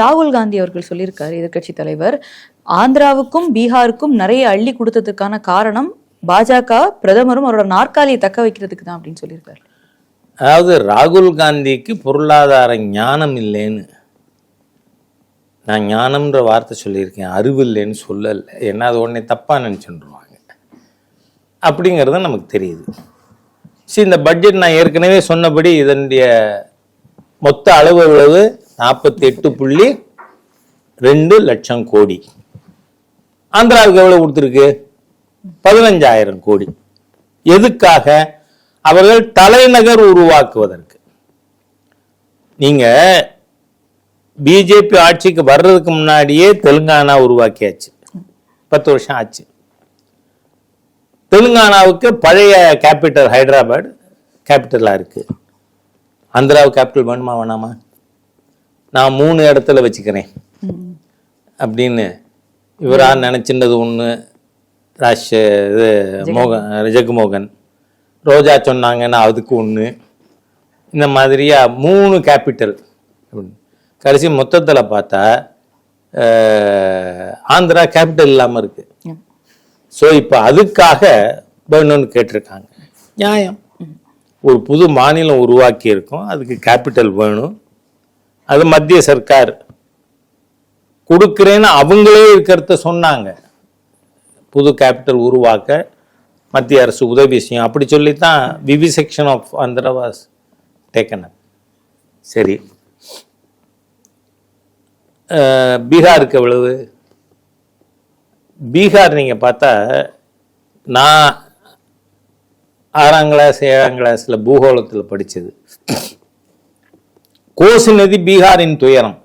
ராகுல் காந்தி அவர்கள் சொல்லியிருக்காரு எதிர்க்கட்சி தலைவர். ஆந்திராவுக்கும் பீகாருக்கும் நிறைய அள்ளி கொடுத்ததுக்கான காரணம் பாஜக பிரதமரும் அவரோட நாற்காலியை தக்க வைக்கிறதுக்கு தான் அப்படின்னு சொல்லியிருக்காரு. அதாவது ராகுல் காந்திக்கு பொருளாதார ஞானம் இல்லைன்னு நான் ஞானம்ன்ற வார்த்தை சொல்லியிருக்கேன் அறிவு இல்லைன்னு சொல்லலை. ஏன்னா அது உடனே தப்பாக நினச்சிட்டுருவாங்க அப்படிங்கிறது நமக்கு தெரியுது. சரி இந்த பட்ஜெட் நான் ஏற்கனவே சொன்னபடி இதனுடைய மொத்த அளவு எவ்வளவு? நாற்பத்தி எட்டு புள்ளி ரெண்டு லட்சம் கோடி. ஆந்திராவுக்கு எவ்வளவு கொடுத்துருக்கு? பதினஞ்சாயிரம் கோடி. எதுக்காக? அவர்கள் தலைநகர் உருவாக்குவதற்கு. நீங்க பிஜேபி ஆட்சிக்கு வர்றதுக்கு முன்னாடியே தெலுங்கானா உருவாக்கியாச்சு. பத்து வருஷம் ஆச்சு. தெலுங்கானாவுக்கு பழைய கேபிட்டல் ஹைதராபாத் கேபிட்டலாக இருக்கு. ஆந்திராவு கேபிட்டல் வேணுமா வேணாமா? நான் மூணு இடத்துல வச்சுக்கிறேன். அப்படின்னு இவரா நினைச்சிருந்தது ஒன்று ராஷ் இது மோகன் ஜெகமோகன். ரோஜா சொன்னாங்கன்னா அதுக்கு ஒன்று இந்த மாதிரியா மூணு கேபிட்டல் கடைசி மொத்தத்தில் பார்த்தா ஆந்திரா கேபிட்டல் இல்லாமல் இருக்கு. ம். ஸோ இப்போ அதுக்காக வேணும்னு கேட்டிருக்காங்க. நியாயம். ஒரு புது மாநிலம் உருவாக்கி இருக்கோம் அதுக்கு கேபிட்டல் வேணும். அது மத்திய சர்க்கார். கொடுக்குறேன்னு அவங்களே இருக்கிறத சொன்னாங்க. புது கேபிட்டல் உருவாக்க மத்திய அரசு உதவி செய்யும். அப்படி சொல்லித்தான் விவி section of Andhra was taken சரி. பீகாருக்கு எவ்வளவு? பீகார் நீங்கள் பார்த்தா நான் ஆறாம் கிளாஸ் ஏழாம் கிளாஸில் பூகோளத்தில் படித்தது கோசி நதி பீகாரின் துயரம்.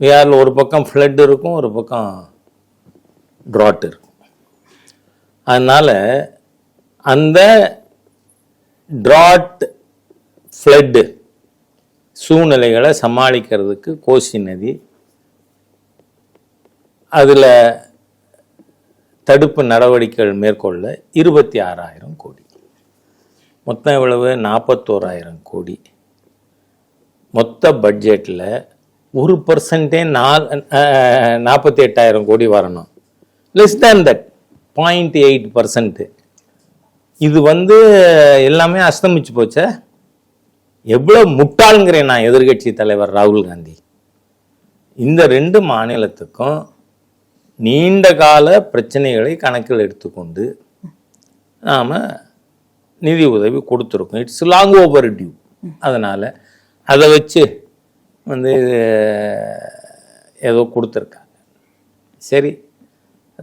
பீகாரில் ஒரு பக்கம் ஃப்ளட் இருக்கும் ஒரு பக்கம் ட்ராட் இருக்கும். அதனால் அந்த ட்ராட் ஃப்ளட்டு சூழ்நிலைகளை சமாளிக்கிறதுக்கு கோசி நதி அதில் தடுப்பு நடவடிக்கைகள் மேற்கொள்ள இருபத்தி ஆறாயிரம் கோடி. மொத்தம் எவ்வளவு? நாற்பத்தோராயிரம் கோடி. மொத்த பட்ஜெட்டில் ஒரு பர்சன்டே நால் நாற்பத்தி எட்டாயிரம் கோடி வரணும். Less than that point eight percent இது வந்து எல்லாமே அஸ்தமிச்சு போச்சே. எவ்வளோ முட்டாளுங்கிறேன் நான் எதிர்க்கட்சி தலைவர் ராகுல் காந்தி. இந்த ரெண்டு மாநிலத்துக்கும் நீண்ட கால பிரச்சனைகளை கணக்கில் எடுத்துக்கொண்டு நாம் நிதி உதவி கொடுத்துருக்கோம். இட்ஸ் லாங் ஓவர் டியூ அதனால் அதை வச்சு வந்து ஏதோ கொடுத்துருக்காங்க. சரி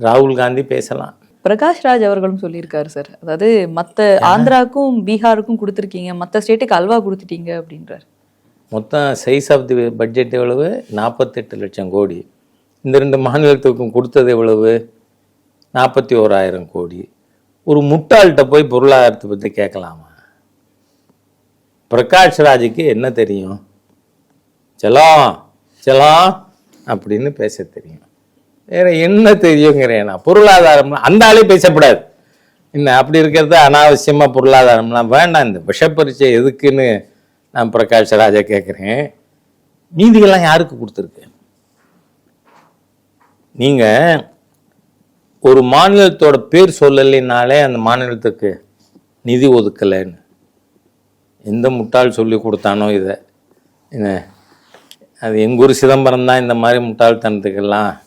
ராகுல் காந்தி பேசலாம். பிரகாஷ் ராஜ் அவர்களும் சொல்லியிருக்காரு சார். அதாவது மத்த ஆந்திராவுக்கும் பீகாருக்கும் கொடுத்துருக்கீங்க. மத்த ஸ்டேட்டுக்கு அல்வா கொடுத்துட்டீங்க அப்படின்றார். மொத்தம் சைஸ் ஆஃப் தி பட்ஜெட் எவ்வளவு? நாற்பத்தெட்டு லட்சம் கோடி. இந்த ரெண்டு மாநிலத்துக்கும் கொடுத்தது எவ்வளவு? நாற்பத்தி ஓராயிரம் கோடி. ஒரு முட்டாள்கிட்ட போய் பொருளாதாரத்தை பற்றி கேட்கலாமா? பிரகாஷ் ராஜுக்கு என்ன தெரியும்? செலாம் செலாம் அப்படின்னு பேச தெரியும். வேற என்ன தெரியுங்கிறேன் நான். பொருளாதாரம் அந்த ஆளே பேசக்கூடாது. என்ன அப்படி இருக்கிறது அனாவசியமாக பொருளாதாரம்லாம் வேண்டாம். இந்த விஷப்பரிச்சை எதுக்குன்னு நான் பிரகாஷ் ராஜா கேட்குறேன். நீதிகள்லாம் யாருக்கு கொடுத்துருக்கு? நீங்கள் ஒரு மாநிலத்தோட பேர் சொல்லலைனாலே அந்த மாநிலத்துக்கு நிதி ஒதுக்கலைன்னு. எந்த முட்டாள் சொல்லி கொடுத்தானோ இதை. என்ன? அது எங்கூர் சிதம்பரம் தான் இந்த மாதிரி முட்டாள்தனத்துக்கெல்லாம்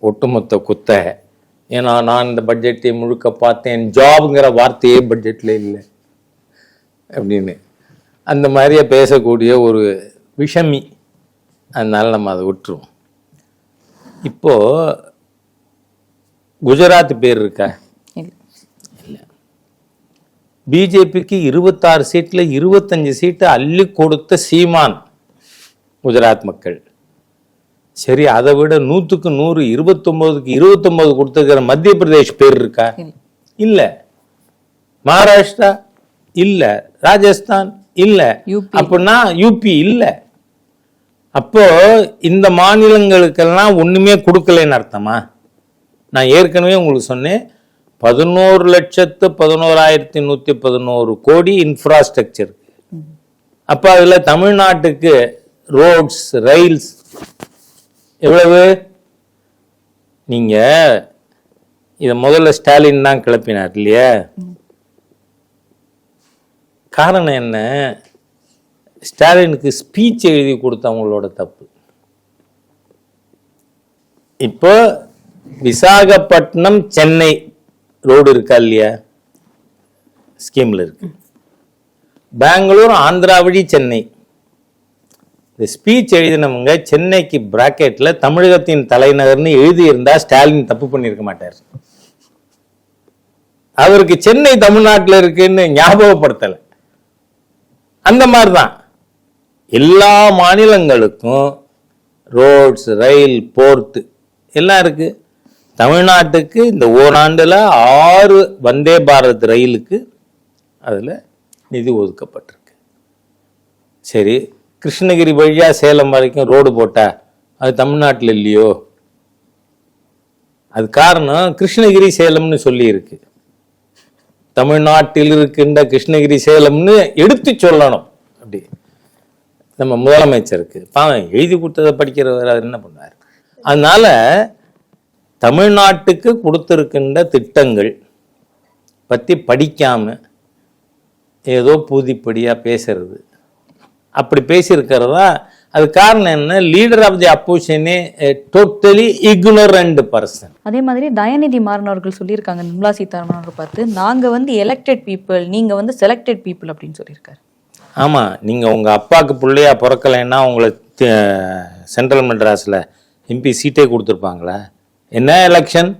ஒட்டுமொத்த குத்த. ஏன்னா நான் இந்த பட்ஜெட்டை முழுக்க பார்த்தேன். ஜாப்ங்கிற வார்த்தையே பட்ஜெட்டில் இல்லை. அப்படின்னு. அந்த மாதிரியே பேசக்கூடிய ஒரு விஷமி. அதனால் நம்ம அதை விட்டுருவோம். இப்போது குஜராத் பேர் இருக்கா. பிஜேபிக்கு இருபத்தாறு சீட்டில் இருபத்தஞ்சு சீட்டு அள்ளி கொடுத்த சீமான் குஜராத் மக்கள். சரி அதை விட நூற்றுக்கு நூறு இருபத்தொம்போதுக்கு இருபத்தொம்போது கொடுத்துருக்கிற மத்திய பிரதேஷ் பேர் இருக்கா? இல்ல. மகாராஷ்டிரா? இல்ல. ராஜஸ்தான்? இல்ல. அப்படின்னா யூபி இல்ல. அப்போ இந்த மாநிலங்களுக்கெல்லாம் ஒண்ணுமே கொடுக்கலன்னு அர்த்தமா? நான் ஏற்கனவே உங்களுக்கு சொன்னேன் பதினோரு லட்சத்து பதினோராயிரத்தி நூற்றி பதினோரு கோடி இன்ஃப்ராஸ்ட்ரக்சர் அப்போ அதில் தமிழ்நாட்டுக்கு ரோட்ஸ் ரயில்ஸ் எவ்வளவு? நீங்கள் இதை முதல்ல ஸ்டாலின் தான் கிளப்பினார் இல்லையா? காரணம் என்ன? ஸ்டாலினுக்கு ஸ்பீச் எழுதி கொடுத்தவங்களோட தப்பு. இப்போ விசாகப்பட்டினம் சென்னை ரோடு இருக்கா இல்லையா? ஸ்கீமில் இருக்கு. பெங்களூர் ஆந்திரா வழி சென்னை. இந்த ஸ்பீச் எழுதினவங்க சென்னைக்கு பிராக்கெட்ல தமிழகத்தின் தலைநகர்னு எழுதியிருந்தால் ஸ்டாலின் தப்பு பண்ணியிருக்க மாட்டார். அவருக்கு சென்னை தமிழ்நாட்டில் இருக்குன்னு ஞாபகப்படுத்தலை. அந்த மாதிரி தான் எல்லா மாநிலங்களுக்கும் ரோட்ஸ் ரயில் போர்ட்டு எல்லாம் இருக்கு. தமிழ்நாட்டுக்கு இந்த ஓராண்டுல ஆறு வந்தே பாரத் ரயிலுக்கு அதில் நிதி ஒதுக்கப்பட்டிருக்கு. சரி கிருஷ்ணகிரி வழியா சேலம் வரைக்கும் ரோடு போட்டா அது தமிழ்நாட்டில் இல்லையோ? அது காரணம் கிருஷ்ணகிரி சேலம்னு சொல்லி இருக்கு தமிழ்நாட்டில் இருக்கின்ற கிருஷ்ணகிரி சேலம்னு எடுத்து சொல்லணும். அப்படி. நம்ம முதலமைச்சருக்கு. பாவம் எழுதி கொடுத்ததை படிக்கிறவர் அவர் என்ன பண்ணார் அதனால தமிழ்நாட்டுக்கு கொடுத்திருக்கின்ற திட்டங்கள் பற்றி படிக்காம ஏதோ பூதிப்படியா பேசுறது. அப்படி பேசியிருக்கிறதா? அது காரணம் என்ன? லீடர் ஆஃப் தி அப்போசிஷனே டோட்டலி இக்னோரண்ட் பர்சன் அதே மாதிரி தயாநிதி மாறன் அவர்கள் சொல்லியிருக்காங்க நிர்மலா சீதாராமன் அவர்கள் பார்த்து நாங்க வந்து எலெக்டட் பீப்புள் நீங்க வந்து செலக்டட் பீப்புள் அப்படின்னு சொல்லியிருக்காரு. ஆமா நீங்க உங்க அப்பாவுக்கு பிள்ளையா பிறக்கலைன்னா உங்களை சென்ட்ரல் மெட்ராஸ்ல எம்பி சீட்டே கொடுத்துருப்பாங்களா? என்ன எலெக்ஷன்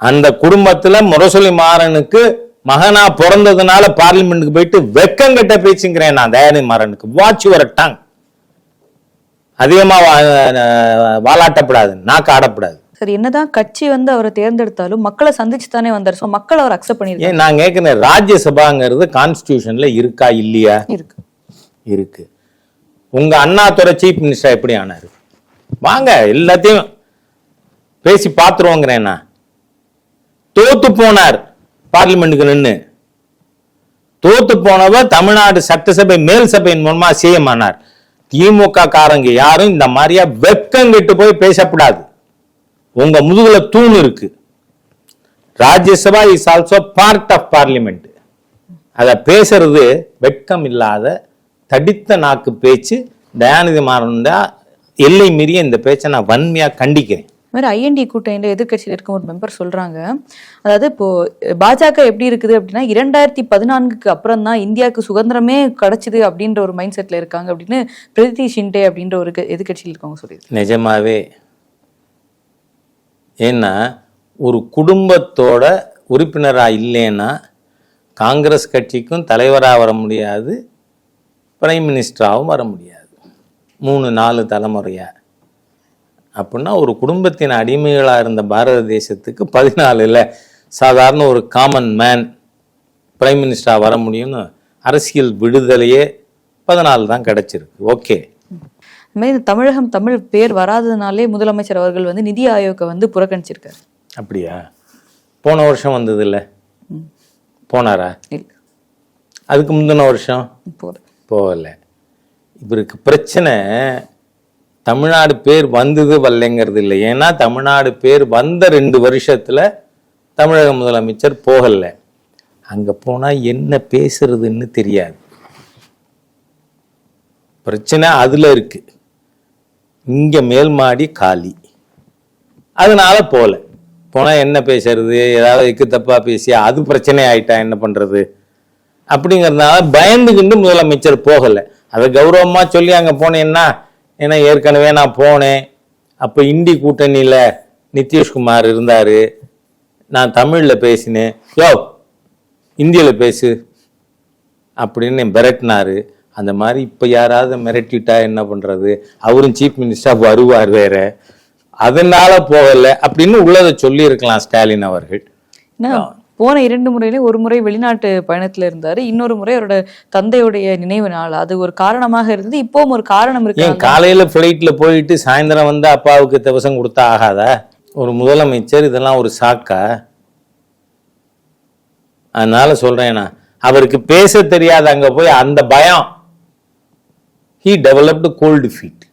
அந்த குடும்பத்துல முரசொலி மாறனுக்கு மகனா பிறந்ததுனால பார்லிமெண்ட்டுக்கு போயிட்டு வெக்கங்கட்ட பேச்சுங்கிறேன் நான் தயாநிதி மாறனுக்கு. வாட்ச் யுவர் டங் அதிகமா வாலாட்டப்படாது நாக்கு ஆடப்படாது. சரி என்னதான் கட்சி வந்து அவரை தேர்ந்தெடுத்தாலும் மக்களை சந்திச்சு தானே வந்தார். ஸோ மக்கள் அவர் அக்செப்ட் பண்ணியிருக்காங்க ஏன் நான் கேட்கிறேன் ராஜ்யசபாங்கிறது கான்ஸ்டியூஷன்ல இருக்கா இல்லையா? இருக்கு. இருக்கு. உங்க அண்ணாதுரை சீஃப் மினிஸ்டர் எப்படி ஆனாரு? வாங்க எல்லாத்தையும் பேசி பார்த்துருவோங்கிறேன் தோத்து போனார் பார்லிமெண்ட்டுக்கு நின்று தோத்து போனவர் தமிழ்நாடு சட்டசபை மேல் சபையின் மூலமா சிஎம் ஆனார். திமுக காரங்க யாரும் இந்த மாதிரியா வெக்கம் கெட்டு போய் பேசக்கூடாது உங்க முதுகுல தூண் இருக்கு. Rajya Sabha is also part of parliament அதை பேசுறது வெட்கம் இல்லாத தடித்த நாக்கு பேச்சு தயாநிதி மாறன் எல்லை மீறிய இந்த பேச்சை நான் வன்மையா கண்டிக்கிறேன். மாதிரி ஐஎன்டி கூட்டணியில் எதிர்க்கட்சியில் இருக்க ஒரு மெம்பர் சொல்றாங்க. அதாவது இப்போ பாஜக எப்படி இருக்குது அப்படின்னா இரண்டாயிரத்தி பதினான்குக்கு அப்புறம் தான் இந்தியாவுக்கு சுதந்திரமே கிடைச்சது அப்படின்ற ஒரு மைண்ட் செட்ல இருக்காங்க அப்படின்னு பிரீத்தி ஷிண்டே அப்படின்ற ஒரு எதிர்க்கட்சியில் இருக்கவங்க சொல்லியிருக்காங்க. நிஜமாவே ஏன்னா ஒரு குடும்பத்தோட உறுப்பினரா இல்லைன்னா காங்கிரஸ் கட்சிக்கும் தலைவராக வர முடியாது பிரைம் மினிஸ்டராகவும் வர முடியாது. மூணு நாலு தலைமுறையா. அப்படின்னா ஒரு குடும்பத்தின் அடிமைகளாக இருந்த பாரத தேசத்துக்கு பதினாலுல சாதாரண ஒரு காமன் மேன் பிரைம் மினிஸ்டராக வர முடியும்னு அரசியல் விடுதலையே பதினாலு தான் கிடைச்சிருக்கு. ஓகே இந்த மாதிரி இந்த தமிழகம் தமிழ் பேர் வராததுனாலே முதலமைச்சர் அவர்கள் வந்து நிதி ஆயோக்கை வந்து புறக்கணிச்சிருக்காரு. அப்படியா? போன வருஷம் வந்தது இல்ல. போனாரா? அதுக்கு முந்தின வருஷம்? போகல. இவருக்கு பிரச்சனை தமிழ்நாடு பேர் வந்தது வரலைங்கிறது இல்லை. ஏன்னா தமிழ்நாடு பேர் வந்த ரெண்டு வருஷத்தில் தமிழக முதலமைச்சர் போகலை. அங்கே போனால் என்ன பேசுறதுன்னு தெரியாது. பிரச்சனை அதில் இருக்கு. இங்கே மேல் மாடி காலி. அதனால போகல போனால் என்ன பேசுறது? ஏதாவது எக்கு தப்பாக பேசி அது பிரச்சனை ஆயிட்டா என்ன பண்ணுறது அப்படிங்கறதுனால பயந்துகிட்டு முதலமைச்சர் போகலை. அதை கௌரவமாக சொல்லி அங்கே போனேன்னா ஏன்னா ஏற்கனவே நான் போனேன். அப்போ இந்தி கூட்டணியில் நிதிஷ்குமார் இருந்தார். நான் தமிழில் பேசினேன். யோ இந்தியில் பேசு அப்படின்னு மிரட்டினார். அந்த மாதிரி இப்போ யாராவது மிரட்டிட்டா என்ன பண்ணுறது அவரும் சீஃப் மினிஸ்டர் வருவார் வேற. அதனால போகலை அப்படின்னு உள்ளதை சொல்லியிருக்கலாம் ஸ்டாலின் அவர்கள். போன இரண்டு முறையிலே ஒரு முறை வெளிநாட்டு பயணத்துல இருந்தாரு. இன்னொரு முறை அவரோட தந்தையுடைய நினைவு நாள். அது ஒரு காரணமாக இருந்தது. இப்பவும் ஒரு காரணம் இருக்கு. காலையில ஃப்ளைட்ல போயிட்டு சாயந்தரம் வந்து அப்பாவுக்கு திவசம் கொடுத்தா ஆகாதா? ஒரு முதலமைச்சர் இதெல்லாம் ஒரு சாக்கா? அதனால சொல்றேன் நான். அவருக்கு பேச தெரியாத அங்க போய் அந்த பயம். He developed gold feet